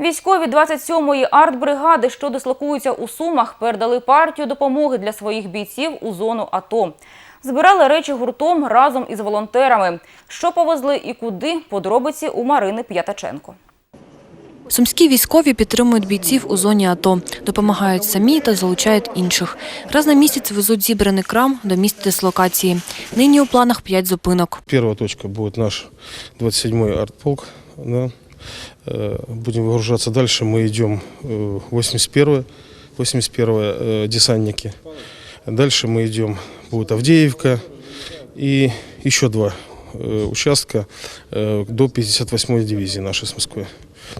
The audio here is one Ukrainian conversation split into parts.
Військові 27-ї артбригади, що дислокуються у Сумах, передали партію допомоги для своїх бійців у зону АТО. Збирали речі гуртом разом із волонтерами. Що повезли і куди – подробиці у Марини П'ятаченко. Сумські військові підтримують бійців у зоні АТО, допомагають самі та залучають інших. Раз на місяць везуть зібраний крам до місць дислокації. Нині у планах п'ять зупинок. Первая точка будет наш 27-й артполк. Да. Э, Будем выгружаться дальше. Мы идем э, 81 81 э, десантники. Дальше мы идем, будет Авдеевка и еще два э, участка э, до 58-й дивизии нашей с Москвы.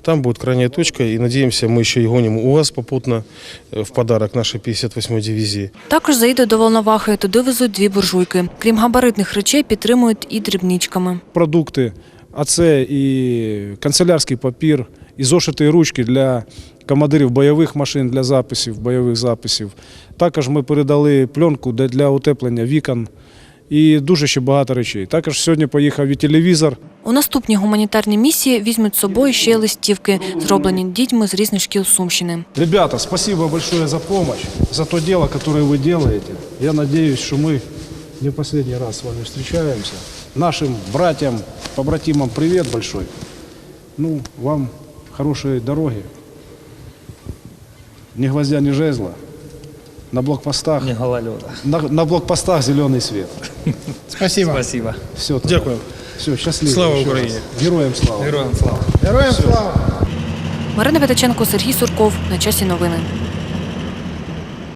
Там будет крайняя точка, и надеемся, мы еще и гоним УАЗ попутно э, в подарок нашей 58-й дивизии. Також заїдуть до Волновахи, туди везуть дві буржуйки. Крім габаритних речей, підтримують і дрібничками. продукти, а це і канцелярський папір, і зошити і ручки для командирів бойових машин для записів, бойових записів. Також ми передали пленку де- для утеплення вікон і дуже ще багато речей. Також сьогодні поїхав і телевізор. У наступні гуманітарні місії візьмуть з собою ще листівки, зроблені дітьми з різних шкіл Сумщини. Ребята, спасибо большое за помощь, за то дело, которое вы делаете. Я надеюсь, что мы не в последний раз с вами встречаемся. Нашим братьям, побратимам привет большой. Ну, вам хорошей дороги. Ни гвоздя, ни жезла. На блокпостах, Не гололеда. на, на блокпостах зеленый свет. Спасибо. Спасибо. Все, Дякую. Все, счастливо. Слава еще Україні. Героям слава. Героям слава. Героям слава! Марина П'ятаченко, Сергій Сурков. На часі новини.